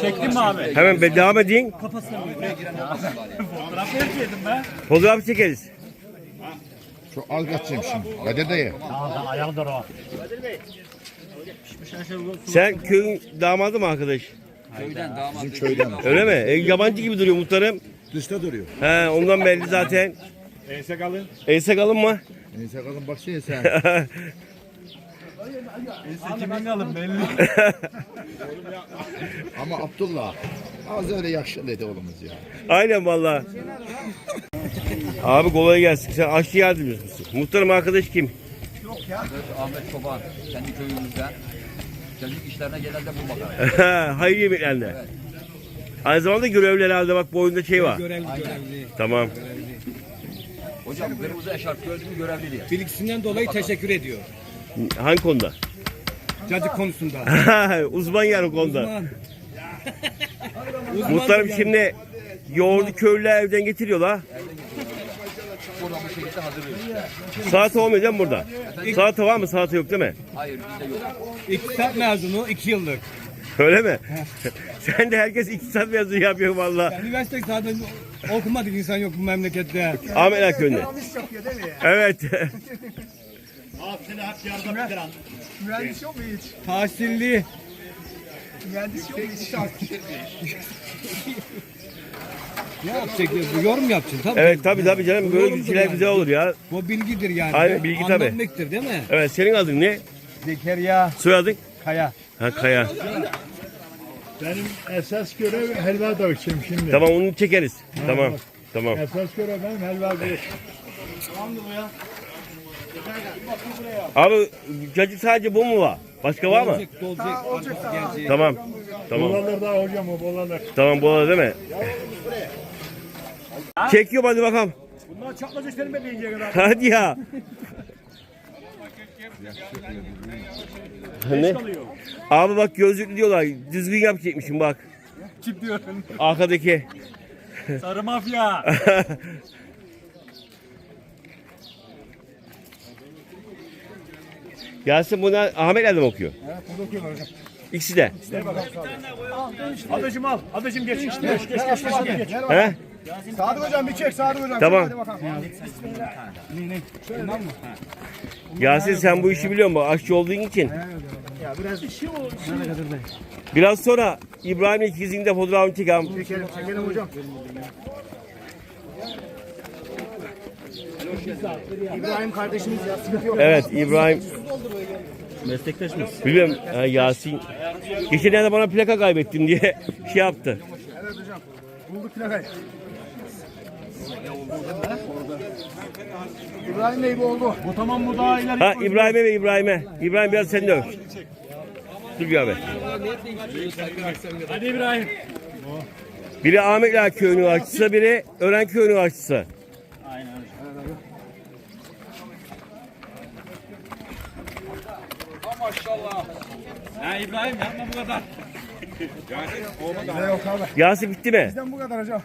Çektin mi abi? Hemen be devam edin. Fotoğraf verseydin be. Fotoğraf çekeriz. Çok az kaçayım şimdi. Kadir dayı. Ayağıdır o. Sen köyün damadı mı arkadaş? Bizim köyden. Öyle mi? E, yabancı gibi duruyor muhtarım. Dışta duruyor. He, ondan belli zaten. Ense kalın. Ense kalın mı? Neyse kalın baksana sen. Ense kalın belli. Ama Abdullah az öyle yaşlıydı oğlumuz ya. Aynen valla. Abi kolay gelsin. Sen aşçı yardımcısı mısın? Muhtarım arkadaş kim? Ahmet Çoban kendi köyümüzden çocuk işlerine genelde bu bakar. Hayır yemeklerinde. Aynı zamanda görevli herhalde bak boyunda şey var. Görevli görevli. Tamam. Hocam kırmızı eşarp gördün mü görevli diye. Bilgisinden dolayı teşekkür ediyor. Hangi konuda? Cacık konusunda. Uzman yani o konuda. Uzman. Uzman Muhtarım yani. şimdi yoğurdu köylüler evden getiriyorlar. Buradan bu şekilde hazırlıyoruz. Salata olmuyor değil mi burada? Salata var mı? Salata yok değil mi? Hayır bizde yok. İktisat mezunu 2 yıllık. Öyle mi? Sen de herkes iktisat mezunu yapıyor valla. Üniversite zaten okumadık insan yok bu memlekette. Ahmet Akgön'de. Evet. Abi seni hep yarıda bitiren. Mühendis yok mu hiç? Tahsilli. Mühendis yok mu hiç? Ne yapacak? Bu yorum yapacaksın tabii. Evet tabii tabii canım böyle Yorumdur şeyler yani. güzel olur ya. Bu bilgidir yani. Aynen, bilgi tabii. Anlatmaktır değil mi? Evet senin adın ne? Zekeriya Soyadın? Kaya. Ha Kaya. Benim esas görev helva dağıtacağım şimdi. Tamam onu çekeriz. Tamam. Tamam. Esas görev benim helva dağıtacağım. Abi cacık sadece bu mu var? Başka var mı? Dolacak, dolacak. Olacak Gelecek. Tamam. Tamam. Bolalar daha hocam o bolalar. Tamam arada değil mi? Çekiyorum hadi bakalım. Bunlar çatlacak seni bekleyecek kadar. Hadi ya. ne? Abi bak gözlüklü diyorlar. Düzgün yapacakmışım bak. Kim diyorsun? Arkadaki. Sarı mafya. Yasin bunlar Ahmet Erdem okuyor. İkisi de. Adacım al. Adacım geç. Geç geç geç geç. geç. He? Sadık hocam bir çek Sadık hocam. Tamam. Hadi bakalım. Yasin sen bu işi biliyor musun? Aşçı olduğun için. Ya biraz bir şey oldu. Biraz sonra İbrahim'le ikizinin de fotoğrafını çekelim. Çekelim çekelim hocam. İbrahim kardeşimiz ya sıkıntı yok. Evet İbrahim. Meslektaş mısın? Biliyorum ha, Yasin. Geçenlerde bana plaka kaybettim diye şey yaptı. Evet hocam. Bulduk plakayı. İbrahim Bey bu oldu. Bu tamam bu daha ileri. Ha İbrahim'e ve İbrahim'e. İbrahim biraz sen de öv. Dur bir abi. Hadi İbrahim. Biri Ahmetler köyünün aşçısı, biri Ören köyünün aşçısı. Ha İbrahim yapma bu kadar. Yasin bitti mi? Bizden bu kadar hocam.